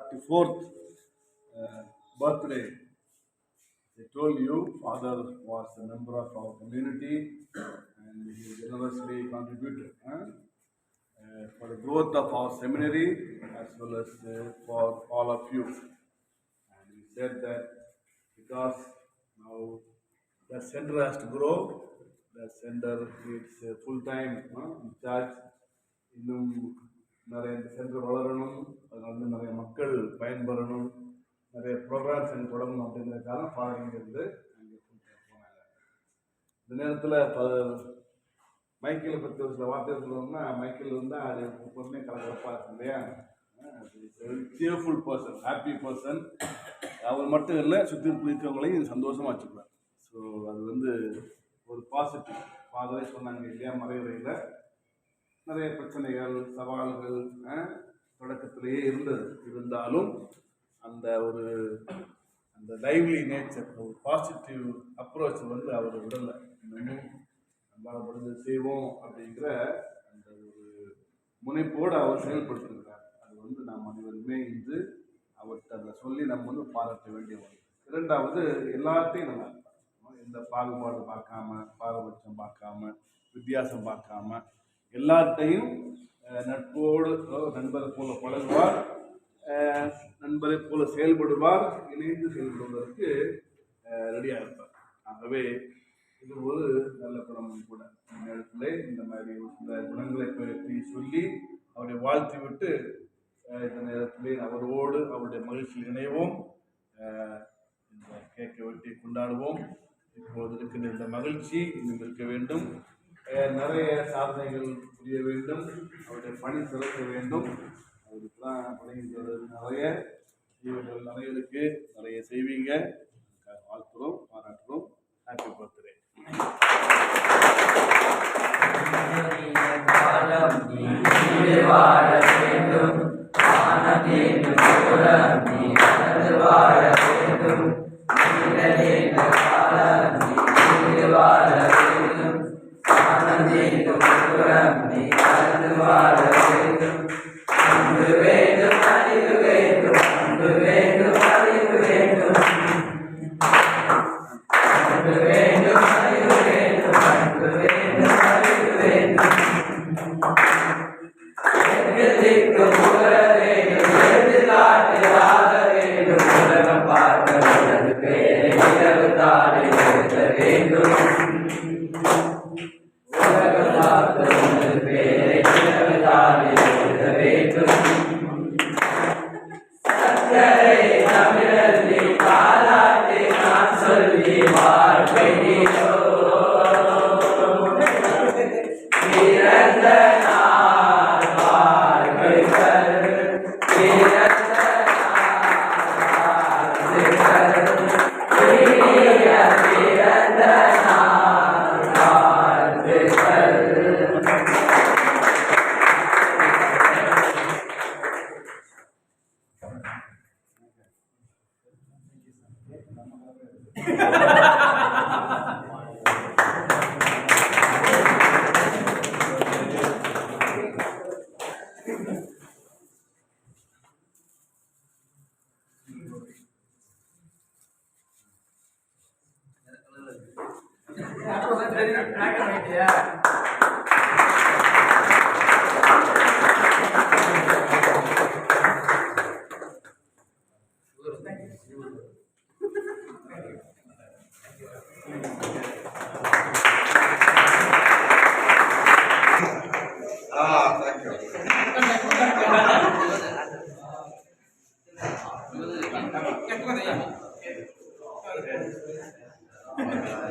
44th uh, birthday. I told you, father was a member of our community and he generously contributed huh, uh, for the growth of our seminary as well as uh, for all of you. And he said that because now the center has to grow, the center needs a full-time huh, in charge. இன்னும் நிறைய இந்த centre வளரணும் அதில் வந்து நிறைய மக்கள் பயன்பெறணும் நிறைய programs எனக்கு தொடங்கணும் அப்படிங்கிறதுக்காக ஃபாரின் அங்கே போனாங்க. இந்த நேரத்தில் இப்போ மைக்கேலை பற்றி ஒரு சில வார்த்தை சொல்லணும்னா மைக்கேல் இருந்தால் அது எப்பவுமே கலகலப்பாக இருக்கும் இல்லையா? சியர்ஃபுல் பர்சன் ஹாப்பி பர்சன் அவர் மட்டும் இல்லை சுற்றி இருக்கிறவங்களையும் சந்தோஷமாக வச்சுக்குவார். ஸோ அது வந்து ஒரு பாசிட்டிவ் ஃபாதரே சொன்னாங்க இல்லையா மறைவுரையில் நிறைய பிரச்சனைகள் சவால்கள் தொடக்கத்திலேயே இருந்தது. இருந்தாலும் அந்த ஒரு அந்த லைவ்லி நேச்சர் ஒரு பாசிட்டிவ் அப்ரோச் வந்து அவர் விடலை. இன்னமும் நம்மளால் முடிஞ்சது செய்வோம் அப்படிங்கிற அந்த ஒரு முனைப்போடு அவர் செயல்படுத்திருக்கிறார் அது வந்து நாம் அனைவருமே இன்று அவர்கிட்ட அதை சொல்லி நம்ம வந்து பாராட்ட வேண்டிய ஒன்று இரண்டாவது எல்லாத்தையும் நல்லா எந்த பாகுபாடு பார்க்காம பாரபட்சம் பார்க்காம வித்தியாசம் பார்க்காம எல்லாத்தையும் நட்போடு நண்பரை போல பழகுவார் நண்பரை போல செயல்படுவார் இணைந்து செயல்படுவதற்கு ரெடியாக இருப்பார். ஆகவே இது ஒரு நல்ல குணமும் கூட. இந்த நேரத்தில் இந்த மாதிரி இந்த சில குணங்களை பற்றி சொல்லி அவரை வாழ்த்தி விட்டு இந்த நேரத்திலே அவரோடு அவருடைய மகிழ்ச்சியில் இணைவோம். இந்த கேக்கை வெட்டி கொண்டாடுவோம். இப்போது இருக்கின்ற இந்த மகிழ்ச்சி இன்னும் இருக்க வேண்டும். நிறைய சாதனைகள் புரிய வேண்டும். அவருடைய பணி சிறக்க வேண்டும். அவருக்கு தான் பணிகள் நிறைய இவர்கள் நிறைய இருக்கு. நிறைய செய்வீங்க. வாழ்த்துறோம் பாராட்டுறோம். ஹாப்பி பர்த்டே எத்திக்கும் Ah,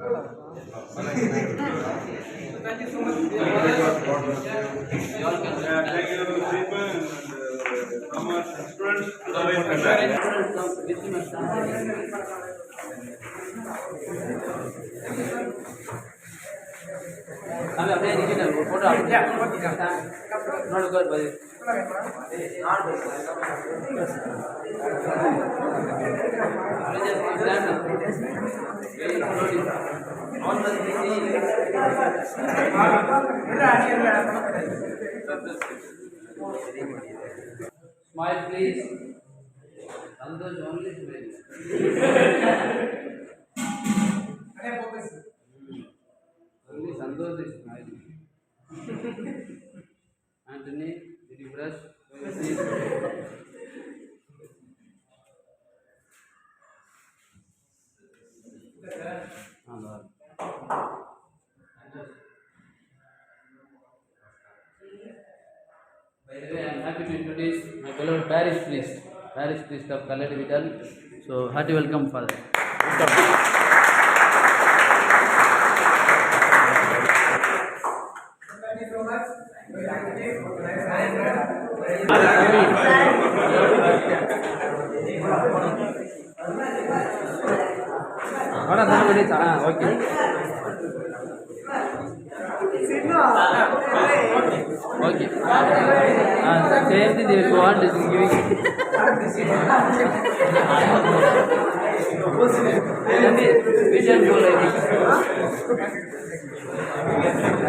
Thank you so much. Thank you, Deepan and uh, our students. हमें अपने डिजिटल फ़ोटो नोट कर Smile, please. And those only smiles. only Sandosh is smiling. Anthony, did you brush? Am happy to introduce my beloved parish priest, parish priest of Kaladi Vidal. So, hearty welcome, Father. Welcome. Ahora dame ahorita. Ah, ok. Okay. Okay. And same thing, there is one that is giving. We can go like this.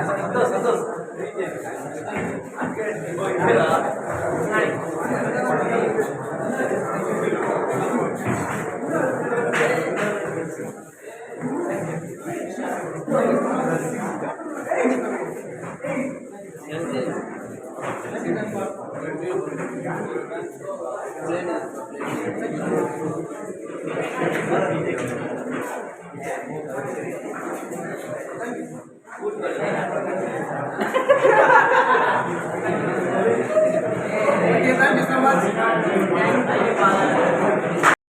Santos, Santos. Thank you.